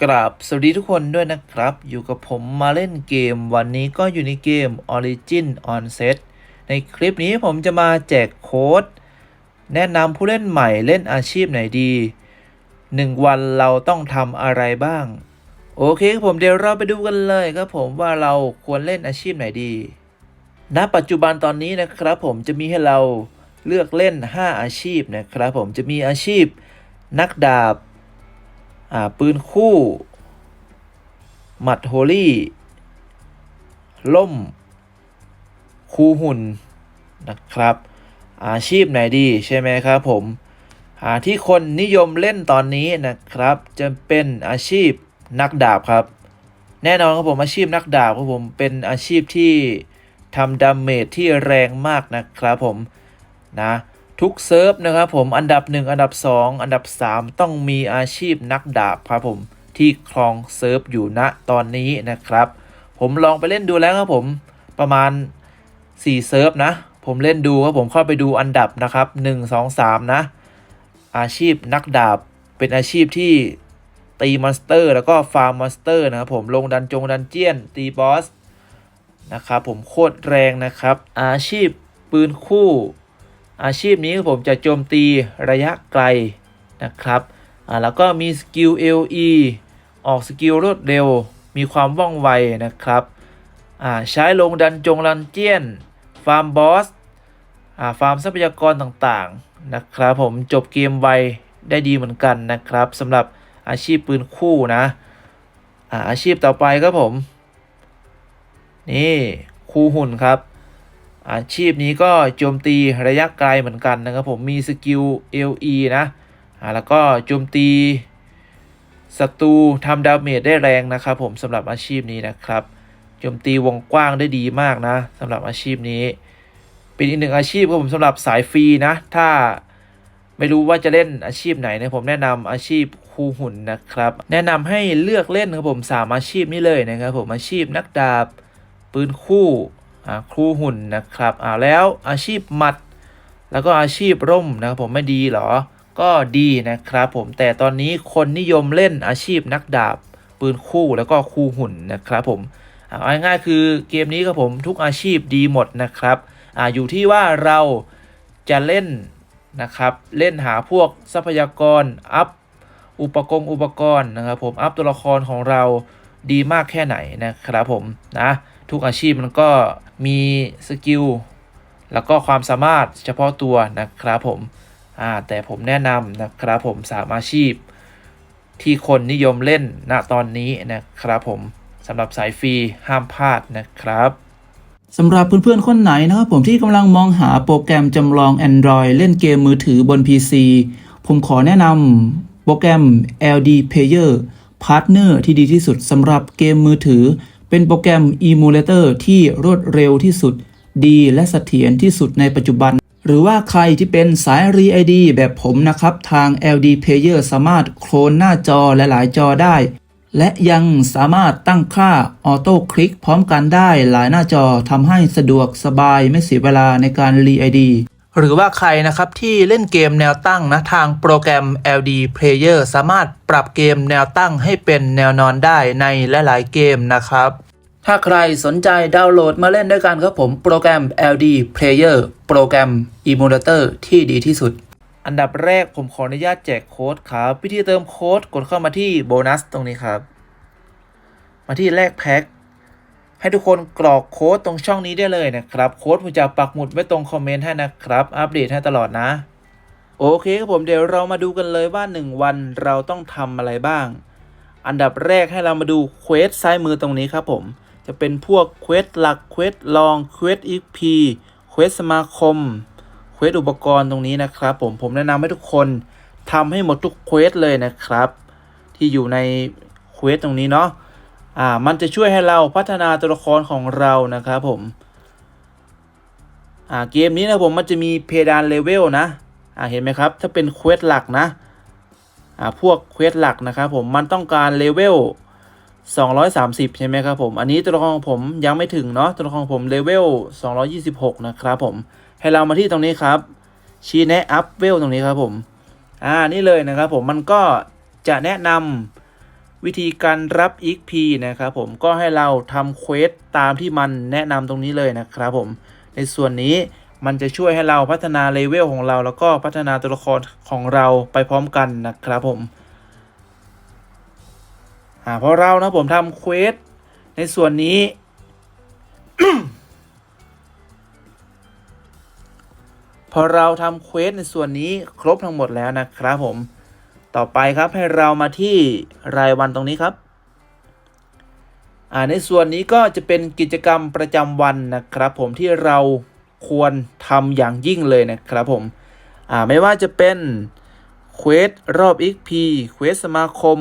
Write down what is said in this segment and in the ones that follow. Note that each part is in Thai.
กราบสวัสดีทุกคนด้วยนะครับ อยู่กับผมมาเล่นเกม วันนี้ก็อยู่ในเกม Origin On Set ในคลิปนี้ผมจะมาแจกโค้ด แนะนำผู้เล่นใหม่เล่นอาชีพไหนดี 1 วันเราต้องทำอะไรบ้าง โอเคครับผมเดี๋ยวเราไปดูกันเลยครับผมว่าเราควรเล่นอาชีพไหนดี ณ ปัจจุบันตอนนี้นะครับ ผมจะมีให้เราเลือกเล่น 5 อาชีพนะครับ ผมจะมีอาชีพ นักดาบ ปืนคู่ หมัดโฮลี่ ล่ม คูหุ่น นะครับ อาชีพไหนดีใช่ไหมครับผมอ่าที่คนนิยมเล่นตอนนี้นะครับ จะเป็นอาชีพนักดาบครับ แน่นอนครับผมอาชีพนักดาบครับผมเป็นอาชีพที่ทำดาเมจที่แรงมากนะครับผมนะ ทุกเซิร์ฟนะครับผมอันดับ 1 อันดับ 2 อันดับ 3 ต้องมีอาชีพนักดาบครับผมที่ครองเซิร์ฟอยู่ณตอนนี้นะครับ ผมลองไปเล่นดูแล้วครับผมประมาณ 4 เซิร์ฟนะ ผมเล่นดูครับผมเข้าไปดูอันดับนะครับ 1 2 3 นะ อาชีพนักดาบเป็นอาชีพที่ตีมอนสเตอร์ แล้วก็ฟาร์มมอนสเตอร์นะครับผมลงดันจงดันเจียน ตีบอสนะครับผมโคตรแรงนะครับ อาชีพปืนคู่ อาชีพนี้ผมจะโจมตีระยะไกลนะครับแล้วก็มีสกิล LE ออกสกิลรวดเร็ว มีความว่องไวนะครับใช้ลงดันจงดันเจียน ฟาร์มบอสฟาร์มทรัพยากรต่างๆนะครับผมจบเกมไวได้ดีเหมือนกันนะครับสำหรับอาชีพปืนคู่นะอาอาชีพต่อไปครับผม นี่ คู่หุ่นครับ อาชีพนี้ก็โจมตีระยะไกลเหมือนกันนะครับผมมีสกิล LE นะอ่าแล้วก็โจมตีศัตรูทำดาเมจได้แรงนะครับผมสำหรับอาชีพนี้นะครับโจมตีวงกว้างได้ดีมากนะสำหรับอาชีพนี้ เป็นอีกหนึ่งอาชีพครับผมสำหรับสายฟรีนะ ถ้าไม่รู้ว่าจะเล่นอาชีพไหนนะผมแนะนำอาชีพครูหุ่นนะครับ แนะนำให้เลือกเล่นครับผมสามอาชีพนี้เลยนะครับผมอาชีพนักดาบปืนคู่ ครูหุ่นนะครับอ่าแล้วอาชีพหมัด แล้วก็อาชีพร่มนะครับผมไม่ดีหรอ ก็ดีนะครับผมแต่ตอนนี้คนนิยมเล่นอาชีพนักดาบ ปืนคู่แล้วก็ครูหุ่นนะครับผมเอาง่ายๆคือเกมนี้ครับผมทุกอาชีพดีหมดนะครับอ่าอยู่ที่ว่าเราจะเล่นนะครับเล่นหาพวกทรัพยากรอัพอุปกรณ์อุปกรณ์นะครับผมอัพตัวละครของเราดีมากแค่ไหนนะครับผมนะทุกอาชีพมันก็ มีสกิลแล้วก็ความสามารถเฉพาะตัวนะครับผมแต่ผมแนะนำนะครับผมสามอาชีพ ที่คนนิยมเล่นณตอนนี้นะครับผมสำหรับสายฟรีห้ามพลาดนะครับสำหรับเพื่อนๆคนไหนนะครับผมที่กำลังมองหาโปรแกรมจำลอง Android เล่นเกมมือถือบน PC ผมขอแนะนำโปรแกรม LD Player Partner ที่ดีที่สุดสำหรับเกมมือถือ เป็นโปรแกรม Emulator ที่รวดเร็วที่สุด ดีและเสถียรที่สุดในปัจจุบัน หรือว่าใครที่เป็นสาย r e ID แบบผมนะครับ ทาง LD Player สามารถโคลนหน้าจอหลายๆ จอได้ และยังสามารถตั้งค่าออโต้คลิกพร้อมกันได้หลายหน้าจอทำให้สะดวกสบายไม่เสียเวลาในการรีไอดี หรือว่าใครนะครับที่เล่นเกมแนวตั้งนะทางโปรแกรม LD Player สามารถปรับเกมแนวตั้งให้เป็นแนวนอนได้ในหลายๆเกมนะครับ ถ้าใครสนใจดาวน์โหลดมาเล่นด้วยกันครับผมโปรแกรม LD Player โปรแกรม Emulator ที่ดีที่สุด อันดับแรกผมขออนุญาตแจกโค้ดครับ วิธีเติมโค้ดกดเข้ามาที่โบนัสตรงนี้ครับ มาที่แลกแพ็ค ให้ทุกคนกรอกโค้ดตรงช่องนี้ได้เลยนะครับ โค้ดผมจะปักหมุดไว้ตรงคอมเมนต์ให้นะครับ อัปเดตให้ตลอดนะ โอเคครับผมเดี๋ยวเรามาดูกันเลยว่า 1 วันเราต้องทำอะไรบ้าง อันดับแรกให้เรามาดูเควสซ้ายมือตรงนี้ครับผม จะเป็นพวกเควสหลักเควสลองเควสอีพีเควสสมาคมเควสอุปกรณ์ตรงนี้นะครับผมผมแนะนำให้ทุกคนทำให้หมดทุกเควสเลยนะครับ ที่อยู่ในเควสตรงนี้เนาะ อ่ามันจะช่วยให้เราพัฒนาตัวละครของเรานะครับผมอ่าเกมนี้นะผมมันจะมีเพดานเลเวลนะอ่าเห็นไหมครับ ถ้าเป็นเควสหลักนะอ่าพวกเควสหลักนะครับผมมันต้องการเลเวล230 ใช่ไหมครับผม อันนี้ตัวละครของผมยังไม่ถึงเนาะ ตัวละครของผมเลเวล 226 นะครับผม ให้เรามาที่ตรงนี้ครับ ชี้แนะอัพเวลตรงนี้ครับผม อ่า นี่เลยนะครับผม มันก็จะแนะน วิธีการรับ XP นะครับผมก็ให้เราทำเควสตามที่มันแนะนำตรงนี้เลยนะครับผม ในส่วนนี้มันจะช่วยให้เราพัฒนาเลเวลของเรา แล้วก็พัฒนาตัวละครของเราไปพร้อมกันนะครับผมอ่าเพราะเรานะผมทำเควสในส่วนนี้พอเราทำเควสในส่วนนี้ครบทั้งหมดแล้วนะครับผม ต่อไปครับให้เรามาที่รายวันตรงนี้ครับอ่าในส่วนนี้ก็จะเป็นกิจกรรมประจำวันนะครับ ผมที่เราควรทำอย่างยิ่งเลยนะครับผมอ่าไม่ว่าจะเป็นเควสรอบ XP เควสสมาคม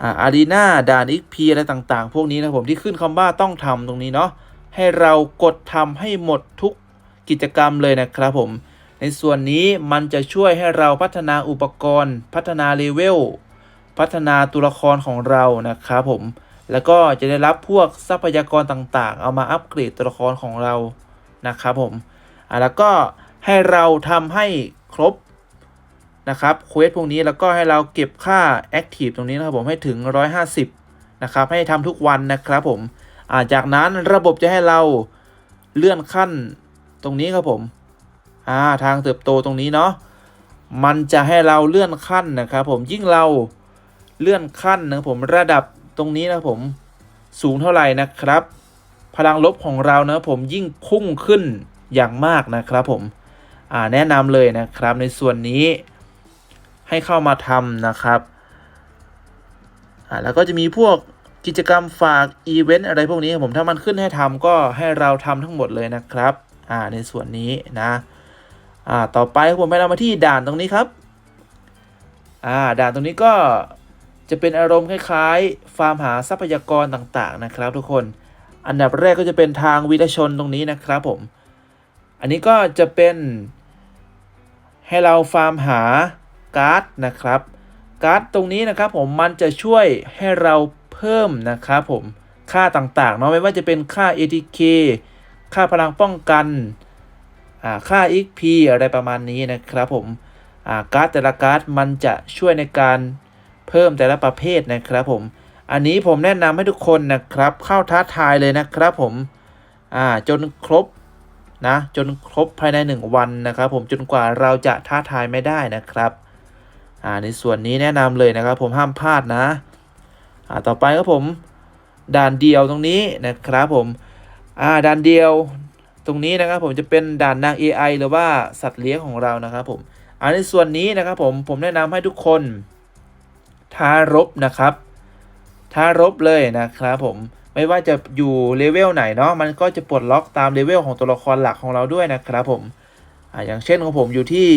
อ่าอารีนาด่าน XP อะไรต่างๆ พวกนี้นะผมที่ขึ้นคำว่าต้องทำตรงนี้เนาะให้เรากดทำให้หมดทุกกิจกรรมเลยนะครับผม ในส่วนนี้มันจะช่วยให้เราพัฒนาอุปกรณ์ พัฒนาเลเวล พัฒนาตัวละครของเรานะครับผม แล้วก็จะได้รับพวกทรัพยากรต่างๆ เอามาอัปเกรดตัวละครของเรานะครับผมอ่าแล้วก็ให้เราทำให้ครบนะครับเควสพวกนี้แล้วก็ให้เราเก็บค่า Active ตรงนี้นะครับผมให้ถึง 150 นะครับ ให้ทำทุกวันนะครับผมาจากนั้นระบบจะให้เราเลื่อนขั้นตรงนี้ครับผม อ่าทางเติบโตตรงนี้เนาะมันจะให้เราเลื่อนขั้นนะครับผมยิ่งเราเลื่อนขั้นนะผมระดับตรงนี้นะผมสูงเท่าไหร่นะครับ พลังลบของเรานะผมยิ่งพุ่งขึ้นอย่างมากนะครับผมอ่าแนะนำเลยนะครับในส่วนนี้ให้เข้ามาทำนะครับอ่าแล้วก็จะมีพวกกิจกรรมฝากอีเวนต์อะไรพวกนี้ครับผมถ้ามันขึ้นให้ทำก็ให้เราทำทั้งหมดเลยนะครับอ่าในส่วนนี้นะ อ่าต่อไปผมไปเรามาที่ด่านตรงนี้ครับอ่าด่านตรงนี้ก็จะเป็นอารมณ์คล้ายๆ ฟาร์มหาทรัพยากรต่างๆนะครับทุกคน อันดับแรกก็จะเป็นทางวิทยชนตรงนี้นะครับผม อันนี้ก็จะเป็น ให้เราฟาร์มหาการ์ดนะครับ การ์ดตรงนี้นะครับผมมันจะช่วยให้เราเพิ่มนะครับผมค่าต่างๆเนาะไม่ว่าจะเป็นค่า ATK ค่าพลังป้องกัน ค่า XP อะไรประมาณนี้นะครับผมาการ์ดแต่ละการ์ดมันจะช่วยในการเพิ่มแต่ละประเภทนะครับผม อันนี้ผมแนะนำให้ทุกคนนะครับ เข้าท้าทายเลยนะครับผมจนครบนะจนครบภายใน 1 วันนะครับผมจนกว่าเราจะท้าทายไม่ได้นะครับในส่วนนี้แนะนำเลยนะครับผมห้ามพลาดนะต่อไปครับผมด่านเดียวตรงนี้นะครับผมด่านเดียว ตรงนี้นะครับผมจะเป็นด่านนาง AI หรือว่าสัตว์เลี้ยงของเรานะครับผมอันในส่วนนี้นะครับผมผมแนะนำให้ทุกคนทารบนะครับทารบเลยนะครับผมไม่ว่าจะอยู่เลเวลไหนเนาะมันก็จะปลดล็อกตามเลเวลของตัวละครหลักของเราด้วยนะครับผมออย่างเช่นของผมอยู่ที่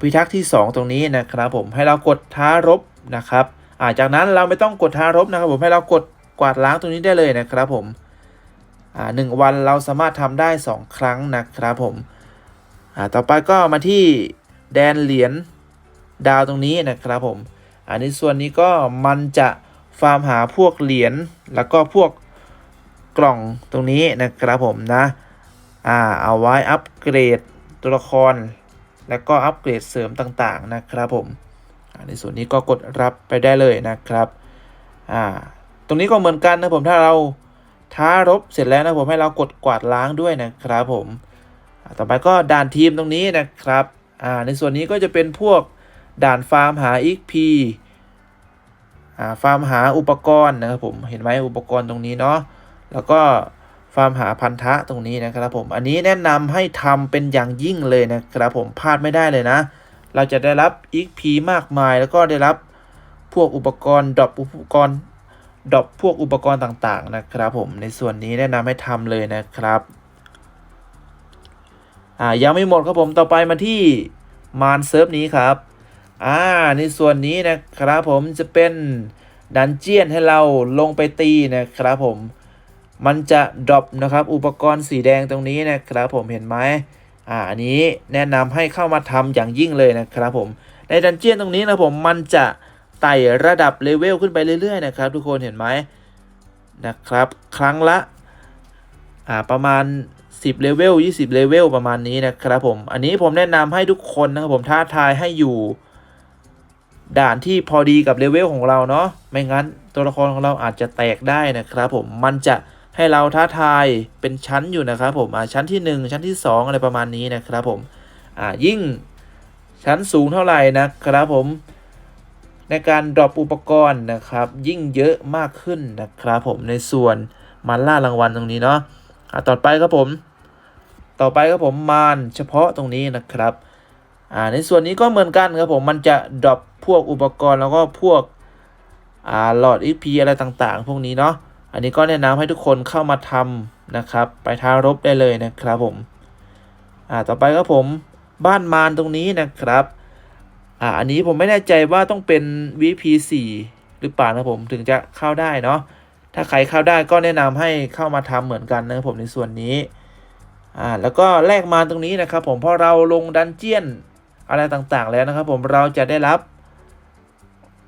พิทักษ์ที่ 2 ตรงนี้นะครับผมให้เรากดท้ารบนะครับาจากนั้นเราไม่ต้องกดท้ารบนะครับผมให้เรากดกวาดล้างตรงนี้ได้เลยนะครับผม หนึ่งวันเราสามารถทำได้ 2 ครั้งนะครับผมต่อไปก็มาที่แดนเหรียญดาวตรงนี้นะครับผม อันนี้ส่วนนี้ก็มันจะฟาร์มหาพวกเหรียญแล้วก็พวกกล่องตรงนี้นะครับผมนะ อ่าเอาไว้อัปเกรดตัวละคร แล้วก็อัปเกรดเสริมต่างๆนะครับผมอ่าในส่วนนี้ก็กดรับไปได้เลยนะครับ อ่า ตรงนี้ก็เหมือนกันนะผมถ้าเรา ท้ารบเสร็จแล้วนะผมให้เรากดกวาดล้างด้วยนะครับผมต่อไปก็ด่านทีมตรงนี้นะครับอ่าในส่วนนี้ก็จะเป็นพวกด่านฟาร์มหา XP อ่าฟาร์มหาอุปกรณ์นะครับผมเห็นไหมอุปกรณ์ตรงนี้เนาะแล้วก็ฟาร์มหาพันธะตรงนี้นะครับผมอันนี้แนะนำให้ทำเป็นอย่างยิ่งเลยนะครับผมพลาดไม่ได้เลยนะ เราจะได้รับ XP มากมาย แล้วก็ได้รับพวกอุปกรณ์ดรอปอุปกรณ์ ดรอปพวกอุปกรณ์ต่างๆนะครับผมในส่วนนี้แนะนำให้ทำเลยนะครับอ่ายังไม่หมดครับผมต่อไปมาที่มานเซิร์ฟนี้ครับอ่าในส่วนนี้นะครับผมจะเป็นดันเจียนให้เราลงไปตีนะครับผมมันจะดรอปนะครับอุปกรณ์สีแดงตรงนี้นะครับผมเห็นไหมอ่าอันนี้แนะนำให้เข้ามาทำอย่างยิ่งเลยนะครับผมในดันเจียนตรงนี้นะผมมันจะ ไต่ระดับเลเวลขึ้นไปเรื่อยๆนะครับ ทุกคนเห็นไหมนะครับ ครั้งละอ่าประมาณ 10เลเวล20เลเวลประมาณนี้นะครับผม อันนี้ผมแนะนำให้ทุกคนนะครับผมท้าทายให้อยู่ด่านที่พอดีกับเลเวลของเราเนาะไม่งั้นตัวละครของเราอาจจะแตกได้นะครับผมมันจะให้เราท้าทายเป็นชั้นอยู่นะครับผมอ่าชั้นที่หนึ่งชั้นที่สองอะไรประมาณนี้นะครับผมอ่ายิ่งชั้นสูงเท่าไหร่นะครับผม ในการดรอปอุปกรณ์นะครับ ยิ่งเยอะมากขึ้นนะครับผมในส่วนมันล่ารางวัลตรงนี้เนาะอะต่อไปครับผม ต่อไปครับผมมานเฉพาะตรงนี้นะครับอ่าในส่วนนี้ก็เหมือนกันครับผมมันจะดรอปพวกอุปกรณ์แล้วก็พวกอ่าหลอด EP อะไรต่างๆ พวกนี้เนาะอันนี้ก็แนะนำให้ทุกคนเข้ามาทำนะครับ ไปท้ารบได้เลยนะครับผมอ่าต่อไปครับผมบ้านมารตรงนี้นะครับ อ่าอันนี้ผมไม่แน่ใจว่าต้องเป็น VP4 หรือเปล่านะผมถึงจะเข้าได้เนาะถ้าใครเข้าได้ก็แนะนำให้เข้ามาทำเหมือนกันนะครับผมในส่วนนี้อ่าแล้วก็แลกมาตรงนี้นะครับ ผมพอเราลงดันเจียนอะไรต่างๆแล้วนะครับ ผมเราจะได้รับ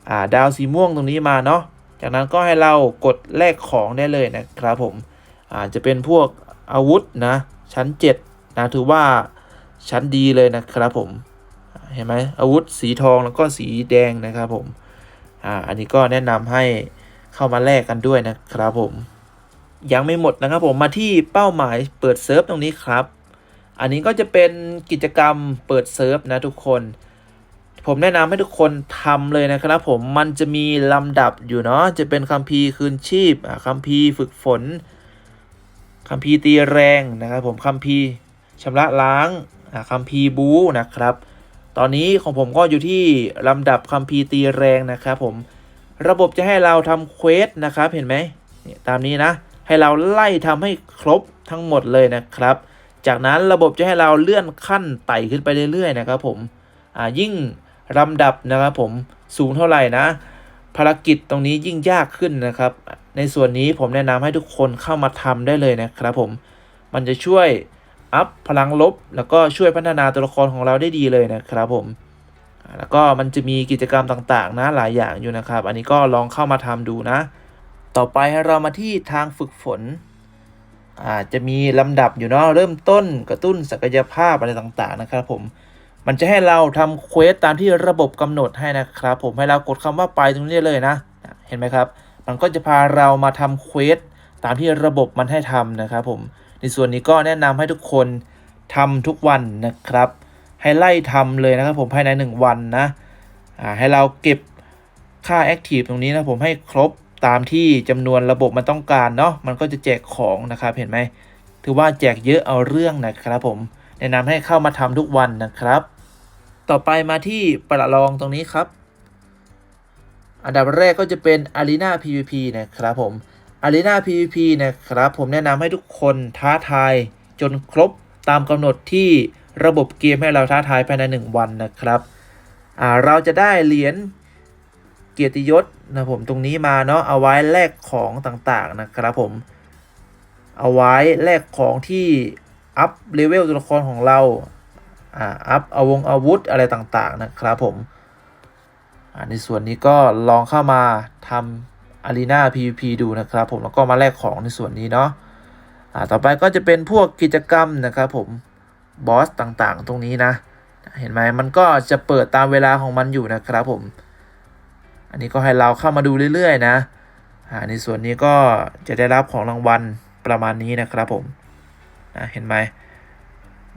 อ่าดาวสีม่วงตรงนี้มาเนาะจากนั้นก็ให้เรากดแลกของได้เลยนะครับผมอ่าจะเป็นพวกอาวุธนะชั้น7นะถือว่าชั้นดีเลยนะครับผม เห็นไหมอาวุธสีทองแล้วก็สีแดงนะครับผมอ่าอันนี้ก็แนะนำให้เข้ามาแลกกันด้วยนะครับผม ยังไม่หมดนะครับผมมาที่เป้าหมายเปิดเซิร์ฟตรงนี้ครับ อันนี้ก็จะเป็นกิจกรรมเปิดเซิร์ฟนะทุกคน ผมแนะนำให้ทุกคนทำเลยนะครับผมมันจะมีลำดับอยู่เนาะจะเป็นคัมภีร์คืนชีพคัมภีร์ฝึกฝนคัมภีร์ตีแรงนะครับผมคัมภีร์ชำระล้างคัมภีร์บู๊นะครับ ตอนนี้ของผมก็อยู่ที่ลำดับคัมภีร์ตีแรงนะครับผมระบบจะให้เราทำเควสนะครับเห็นไหมเนี่ยตามนี้นะ ให้เราไล่ทำให้ครบทั้งหมดเลยนะครับ จากนั้นระบบจะให้เราเลื่อนขั้นไต่ขึ้นไปเรื่อยๆนะครับผมอ่ายิ่งลำดับนะครับผมสูงเท่าไหร่นะ ภารกิจตรงนี้ยิ่งยากขึ้นนะครับ ในส่วนนี้ผมแนะนำให้ทุกคนเข้ามาทำได้เลยนะครับผมมันจะช่วย อัพพลังลบ แล้วก็ช่วยพัฒนาตัวละครของเราได้ดีเลยนะครับผม แล้วก็มันจะมีกิจกรรมต่างๆ นะหลายอย่างอยู่นะครับ อันนี้ก็ลองเข้ามาทำดูนะ ต่อไปให้เรามาที่ทางฝึกฝนอาจจะมีลำดับอยู่เนาะเริ่มต้นกระตุ้นศักยภาพอะไรต่างๆนะครับผมมันจะให้เราทำเควสตามที่ระบบกำหนดให้นะครับ ผมให้เรากดคำว่าไปตรงนี้เลยนะ เห็นไหมครับ มันก็จะพาเรามาทำเควสตามที่ระบบมันให้ทำนะครับผม ในส่วนนี้ก็แนะนำให้ทุกคนทำทุกวันนะครับ ให้ไล่ทำเลยนะครับผมภายใน 1 วันนะให้เราเก็บค่าแอคทีฟตรงนี้นะผมให้ครบตามที่จำนวนระบบมันต้องการเนาะมันก็จะแจกของนะครับเห็นไหมถือว่าแจกเยอะเอาเรื่องนะครับผมแนะนำให้เข้ามาทำทุกวันนะครับ ต่อไปมาที่ประลองตรงนี้ครับ อันดับแรกก็จะเป็น Arena PVP นะครับผม Arena PVP นะครับ ผมแนะนำให้ทุกคนท้าทายจนครบตามกำหนดที่ระบบเกมให้เราท้าทายภายใน 1 วันนะครับเราจะได้เหรียญเกียรติยศนะผมตรงนี้มาเนาะเอาไว้แลกของต่างๆนะครับผม เอาไว้แลกของที่อัพเลเวลตัวละครของเราอ่าอัพเอาวงอาวุธอะไรต่างๆนะครับผมอ่าในส่วนนี้ก็ลองเข้ามาทำ Arena PVP ดูนะครับผมแล้วก็มาแลกของในส่วนนี้เนาะอ่าต่อไปก็จะเป็นพวกกิจกรรมนะครับผมบอสต่างๆ ตรงนี้นะ เห็นไหมมันก็จะเปิดตามเวลาของมันอยู่นะครับผม อันนี้ก็ให้เราเข้ามาดูเรื่อยๆนะอ่าในส่วนนี้ก็จะได้รับของรางวัลประมาณนี้นะครับผมนะเห็นไหม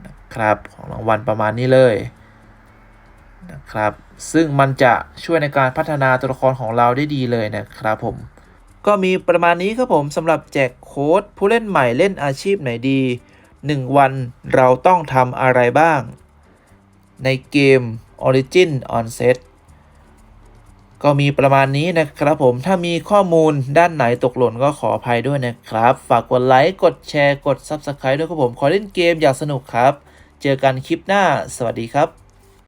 นะครับของรางวัลประมาณนี้เลยนะครับ ซึ่งมันจะช่วยในการพัฒนาตัวละครของเราได้ดีเลยนะครับผม ก็มีประมาณนี้ครับผมสำหรับแจกโค้ดผู้เล่นใหม่เล่นอาชีพไหนดี 1 วันเราต้องทำอะไรบ้าง ในเกม Origin On Set ก็มีประมาณนี้นะครับผม ถ้ามีข้อมูลด้านไหนตกหล่นก็ขออภัยด้วยนะครับ ฝากกดไลค์ กดแชร์ กด Subscribe ด้วยครับผม ขอเล่นเกมอย่างสนุกครับ เจอกันคลิปหน้า สวัสดีครับ